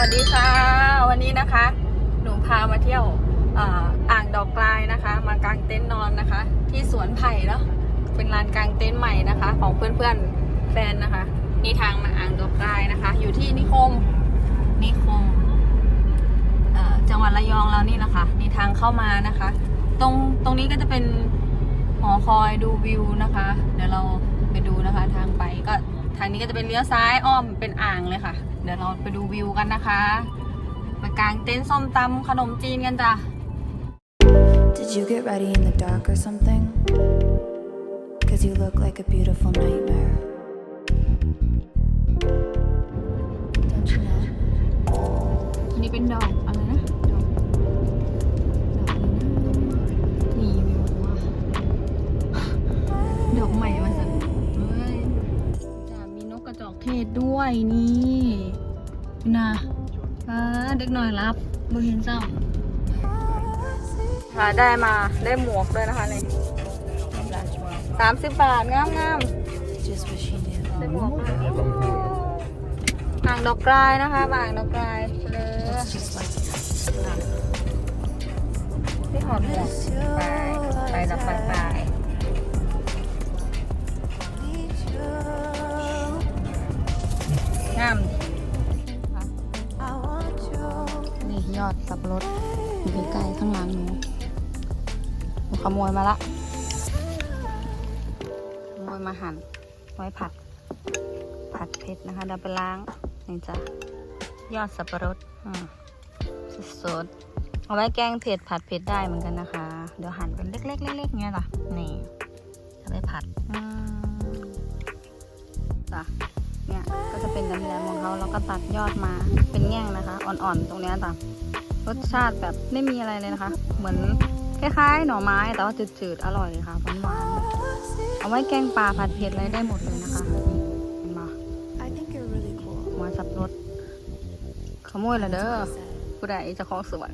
วัสดีค่ะ วันนี้นะคะ หนูพามาเที่ยวอ่าอ่างดอกกลายนะคะ มากางเต็นท์นอนนะคะ ที่สวนไผ่เนาะเป็นลานกางเต็นท์ใหม่นะคะ ของเพื่อนๆแฟนนะคะนี่ทางมาอ่างดอกกลายนะคะ อยู่ที่นิคมนิคมจังหวัดระยองเรานี่นะคะนี่ทางเข้ามานะคะ ตรงตรงนี้ก็จะเป็นหอคอยดูวิวนะคะ เดี๋ยวเราไปดูนะคะทางไปก็ทางนี้ก็จะเป็นเลี้ยวซ้ายอ้อมเป็นอ่างเลยค่ะ เดี๋ยวเราไปดูวิวกันนะคะมากางเต็นท์ส้มตำขนมจีนกันจ้ะ Did you get ready in the dark or something? Cause you look like a beautiful nightmare. Don't you know? อันนี้เป็นดอกอะไรนะ ดอกดอกอะไรนะนี่วิวว่าดอกใหม่มาสันเฮ้ยจะมีนกกระจอกเทศด้วยนี่ นะฟ้าเด็กหน่อยรับมือเห็นเศร้าค่ะได้มาได้หมวกด้วยนะคะเลยสามสิบบาทงามงามได้หมวกอ่างดอกกลายนะคะอ่างดอกกลายเลยที่หอมหมวกไปไปดับไฟไปงาม รดอยู่ใกล้ๆข้างหลังหนูหนูขโมยมาละขโมยมาหั่นไว้ผัด ผัดเผ็ดนะคะเดี๋ยวไปล้างนี่จ้ะยอดสับปะรดอืมสดเอาไว้แกงเผ็ดผัดเผ็ดได้เหมือนกันนะคะ เดี๋ยวหั่นเป็นเล็กๆเล็กๆเงี้ยจ้ะนี่จะไปผัดจ้ะเนี่ยก็จะเป็นแหลมๆของเขาแล้วก็ตัดยอดมาเป็นแง่งนะคะ อ่อนๆตรงเนี้ยจ้ะ รสชาติแบบไม่มีอะไรเลยนะคะ เหมือนคล้ายๆ หน่อไม้แต่ว่าจืดๆ อร่อยค่ะหวานๆเอาไว้แกงปลาผัดเผ็ดอะไรได้หมดเลยนะคะนี่เห็นไหม I think you're really cool. หัวสับปะรดขโมยละเด้อ Said, ผู้ใดเจะของสวน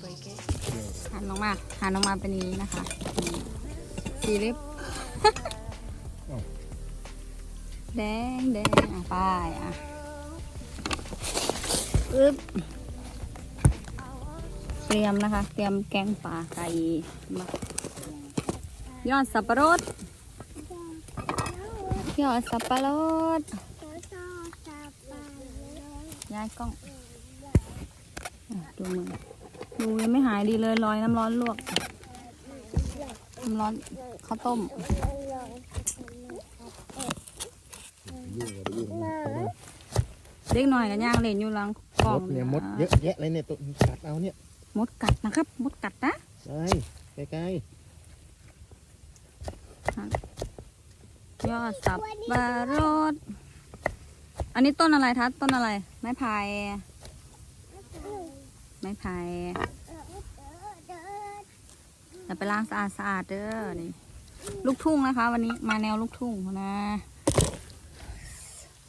break it. หันลงมาหันลงมาเป็นอย่างนี้นะคะนี่สีลิปแดงแดงอะไป้ายอะ อึ๊บเตรียมนะคะ เตรียมแกงป่าไก่มายอดสับปะรดยอดสับปะรดย้ายกล้องดูมือดูยังไม่หายดีเลยลอยน้ำร้อนลวกน้ำร้อนข้าวต้มเล็กหน่อยกันย่างเล่นอยู่หลัง กล่อมงดเนี่ยมดเยอะแยะเลยเนี่ยตัวกัดเอาเนี่ยมดกัดนะครับ มดกัดนะใช่ใกล้ยอดสับปะรดอันนี้ต้นอะไรทัดต้นอะไร ไม้ไผ่ไม้ไผ่เดี๋ยวไปล้างสะอาดสะอาดๆเด้อนี่ลูกทุ่งนะคะ วันนี้มาแนวลูกทุ่งนะ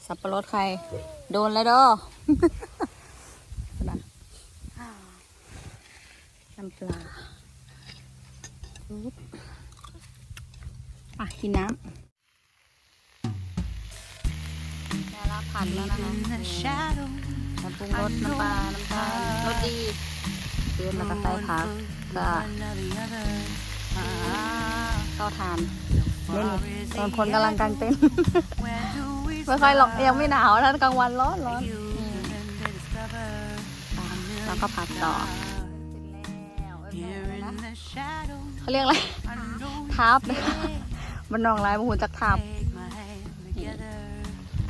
สับปะรดใคร โดนแล้วเด้อ นะ น้ำปลาปึ๊บอะกินน้ำได้ละผัดแล้วนะคะน้ำปรุงรสน้ำปลา น้ำตาลรสดีเกลือแล้วก็ใส่ผักก็เข้าทานเล่นตอนคนกำลังกางเต็นท์ไม่ค่อยหรอกยังไม่หนาวนะกลางวันร้อนร้อนอืมแล้วก็ผัดต่อ เขาเรียกอะไรทับนะคะมันนองลายมหูจากทับ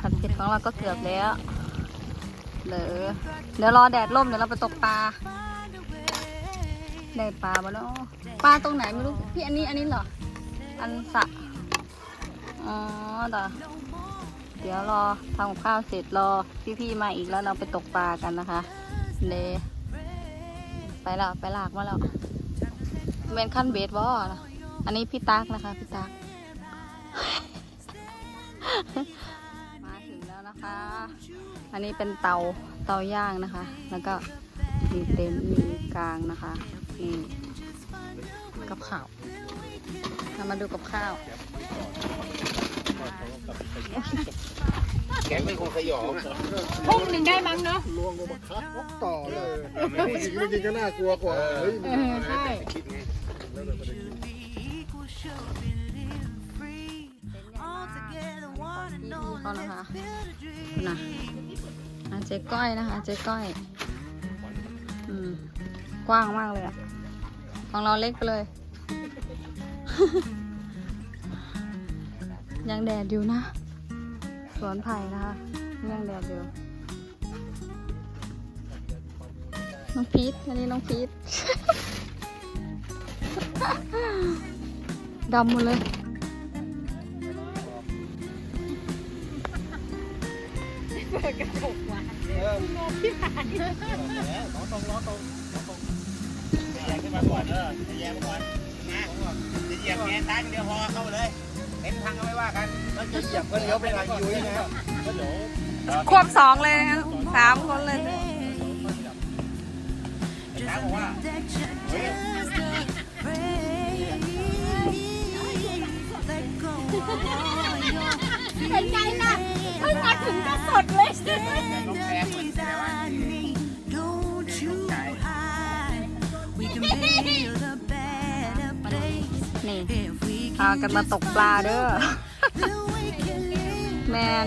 ผัดเผ็ดของเราก็เกือบแล้วเดี๋ยวเดี๋ยวรอแดดร่มเดี๋ยวเราไปตกปลาได้ปลาบ้าเนาะปลาตรงไหนไม่รู้พี่อันนี้อันนี้เหรอ อันสระอ๋อต่อเดี๋ยวรอทำกับข้าวเสร็จรอพี่ๆมาอีกแล้วเราไปตกปลากันนะคะเลไปแล้วไปลากมาแล้ว เมนขั้นเบสบอนะอันนี้พี่ตักนะคะพี่ตักมาถึงแล้วนะคะ อันนี้เป็นเตาเตาย่างนะคะ แล้วก็มีเต็นท์มีกลางนะคะนี่กับข้าวเรามาดูกับข้าวแกงไม่คงสยองทุ่งหนึ่งได้มั้งเนาะลวงลงมาคัดล็อกต่อเลยผู้หญิงจริงๆก็น่ากลัวกว่าเฮ้ย เออใช่คิดไงเขานะคะนะอะเจ๊ก้อยนะคะ เจ๊ก้อย อืม กว้างมากเลยอะของเราเล็กไปเลย ยังแดดอยู่นะ สวนไผ่นะคะยังแดดอยู่ น้องพีทอันนี้น้องพีท ดำหมดเลยแยกขึ้นมาก่อนเออแยกมาก่อนนะจะเหยียบแงนตั้งเดี๋ยวพอเข้าเลยเห็นทางก็ไม่ว่ากันแล้วจะเหยียบก็เลี้ยวไปทางยุ้ยนะก็เดี๋ยวควบสองเลยนะสามคนเลยช้างบอกว่า เฮ้ยเป็นไงล่ะเพิ่งมาถึงก็สดเลยเนี่พากันมาตกปลาเด้อ แมน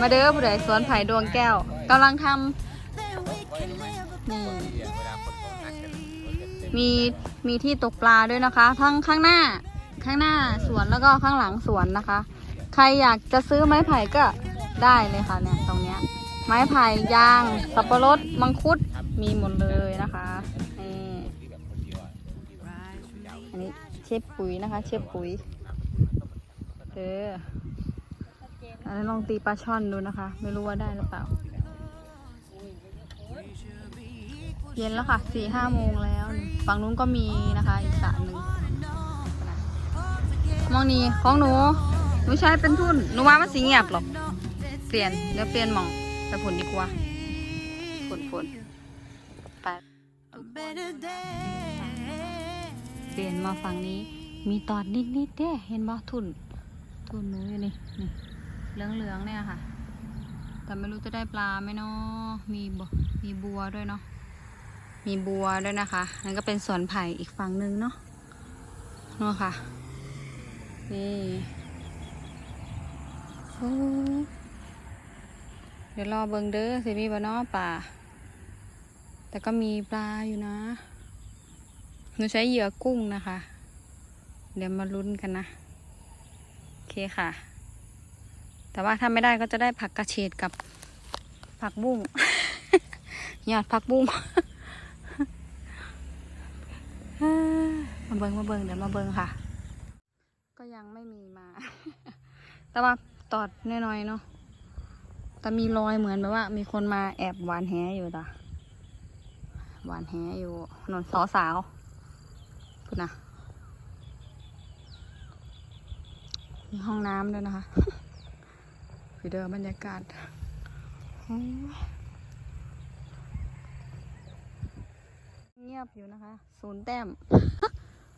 มาเด้อผู้ใดสวนไผ่ดวงแก้วกำลังทำนี่มีมีที่ตกปลาด้วยนะคะ ทั้งข้างหน้า ข้างหน้าสวนแล้วก็ข้างหลังสวนนะคะ ใครอยากจะซื้อไม้ไผ่ก็ได้เลยค่ะเนี่ยตรงเนี้ยไม้ไผ่ยาง สับปะรดมังคุดมีหมดเลยนะคะนี่อันนี้เชฟปุ๋ยนะคะ เชฟปุ๋ยเอออันนี้ลองตีปลาช่อนดูนะคะ ไม่รู้ว่าได้หรือเปล่า เย็นแล้วค่ะสี่ห้าโมงแล้ว ฝั่งนู้นก็มีนะคะอีกสระหนึ่ง มองนี้ของหนู หนูใช้เป็นทุน หนูว่ามันสีเงียบหรอก เปลี่ยนเดี๋ยวเปลี่ยนมองไปผลดีกว่าผลผลไปเปลี่ยนมาฝั่งนี้ มีตอดนิดนิดเด้เห็นบ่ทุน ทุนหนูอยู่นี่นี่เหลืองเหลืองเนี่ยค่ะ แต่ไม่รู้จะได้ปลาไหมเนาะมีบมีบัวด้วยเนาะมีบัวด้วยนะคะนั่นก็เป็นสวนไผ่อีกฝั่งหนึ่งเนาะนู่นค่ะ นี่เดี๋ยวรอเบิงเด้อสิมีบ่เนาะป่า แต่ก็มีปลาอยู่นะ หนูใช้เหยื่อกุ้งนะคะ เดี๋ยวมาลุ้นกันนะ โอเคค่ะ แต่ว่าถ้าไม่ได้ก็จะได้ผักกระเฉดกับผักบุ้งหยอดผักบุ้งมาเบิงมาเบิงเดี๋ยวมาเบิงค่ะ ยังไม่มีมา แต่ว่าตอดน้อยๆเนาะแต่มีรอยเหมือนแบบว่า มีคนมาแอบหวานแหอยู่ตาหวานแหอยู่ถนนสอสาวพูดนะมีห้องน้ำด้วยนะคะคือเดิมบรรยากาศเงียบอยู่นะคะ ศูนย์แต้ม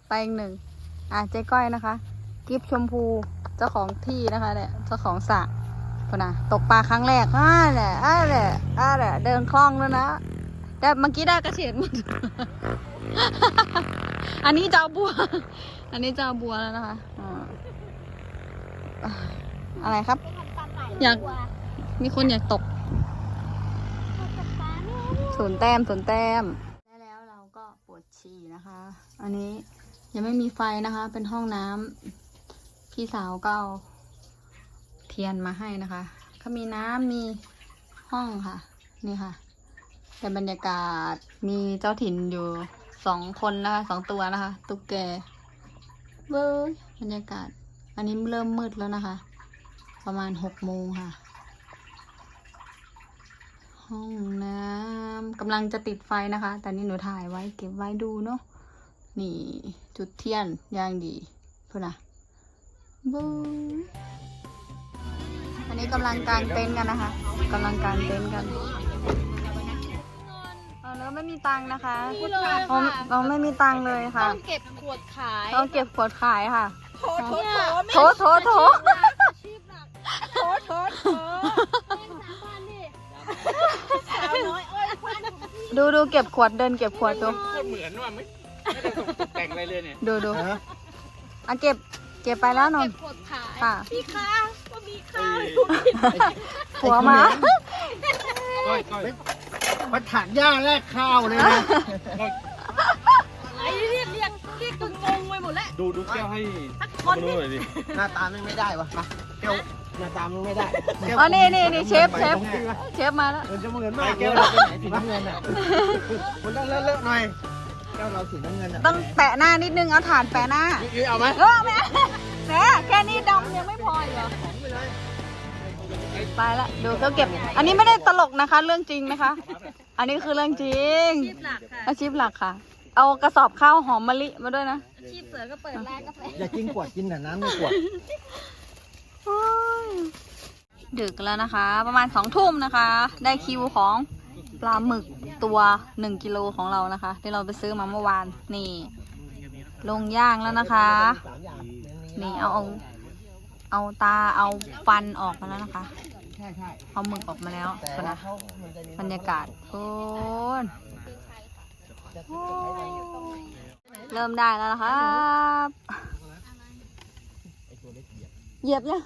ไปอีกหนึ่ง อะเจ๊ก้อยนะคะ กิฟชมพูเจ้าของที่นะคะเนี่ยเจ้าของสระคนน่ะตกปลาครั้งแรกอ่าแหละอ่าแหละอ่าแหละเดินคล่องแล้วนะแต่เมื่อกี้ได้กระเฉดหมดอันนี้เจะเอาบัว อันนี้เจะเอาบัวแล้วนะคะอ่าอ่าอะไรครับ อยากมีคนอยากตกศูนย์แต้มศูนย์แต้มได้แล้วเราก็ปวดฉี่นะคะ อันนี้ยังไม่มีไฟนะคะ เป็นห้องน้ำ พี่สาวก็เอาเทียนมาให้นะคะเขามีน้ำมีห้องค่ะ นี่ค่ะเป็นบรรยากาศมีเจ้าถิ่นอยู่สองคนนะคะสองตัวนะคะ ตุ๊กแกเบ้ยบรรยากาศ อันนี้เริ่มมืดแล้วนะคะ ประมาณหกโมงค่ะ ห้องน้ำกำลังจะติดไฟนะคะ แต่นี่หนูถ่ายไว้เก็บไว้ดูเนาะนี่จุดเทียนย่างดีเพูดนะ บูอันนี้กำลังกางเต็นท์กันนะคะกำลังกางเต็นท์กันเอาแล้วไม่มีตังค์นะคะนี่เลยเราค่ะเราไม่มีตังค์เลยค่ะต้องเก็บขวดขายต้องเก็บขวดขายค่ะ โถโถโถโถโถโถชีพนะโคตรดูดูเก็บขวดเดินเก็บขวดดู โคตรเหมือนว่าไม่ไม่ได้ตกแต่งอะไรเลยเนี่ย ดูดูฮะอะเก็บ เก็บไปแล้วนนท์ค่ะ พี่คะว่ามีข้าวหัวมาก้อยก้อยมาถางหญ้าแลกข้าวเลยนะไอ้เรียกเรียกเรียกจนงงไปหมดแล้วดูดูแก้วให้ทักคมานดูหน่อยดิหน้าตามันไม่ได้วะมาเกียวหน้าตามันไม่ได้แก้วอ๋อนี่นี่นี่เชฟเชฟตรงนี้วะเชฟมาแล้ว มันจะเหมือนมากแก้วเราเป็นไหนสีน้ำเงินอะมันต้องเลอะๆหน่อย แก้วเราสีน้ำเงินอะต้องแปะหน้านิดนึงเอาถ่านแปะหน้ายุ้ยเอาไหมเออแม่แม่แค่นี้ดำยังไม่พออีกเหรอไปละดูเขาเก็บ อันนี้ไม่ได้ตลกนะคะ เรื่องจริงนะคะ อันนี้คือเรื่องจริงชีพหลักค่ะอาชีพหลักค่ะ เอากระสอบข้าวหอมมะลิมาด้วยนะอาชีพเสือก็เปิดร้านกาแฟอย่ากินขวดกินแต่น้ำในขวดโอ้ยดึกแล้วนะคะ ประมาณสองทุ่มนะคะ ได้คิวของปลาหมึก ตัวหนึ่งกิโลของเรานะคะ ที่เราไปซื้อมาเมื่อวานนี่ ลงย่างแล้วนะคะ นี่เอาเอาเอาตาเอาฟันออกมาแล้วนะคะ เอาหมึกออกมาแล้วนนะบรรยากาศโอ้นเริ่มได้แล้วนะครับเหยียบยัง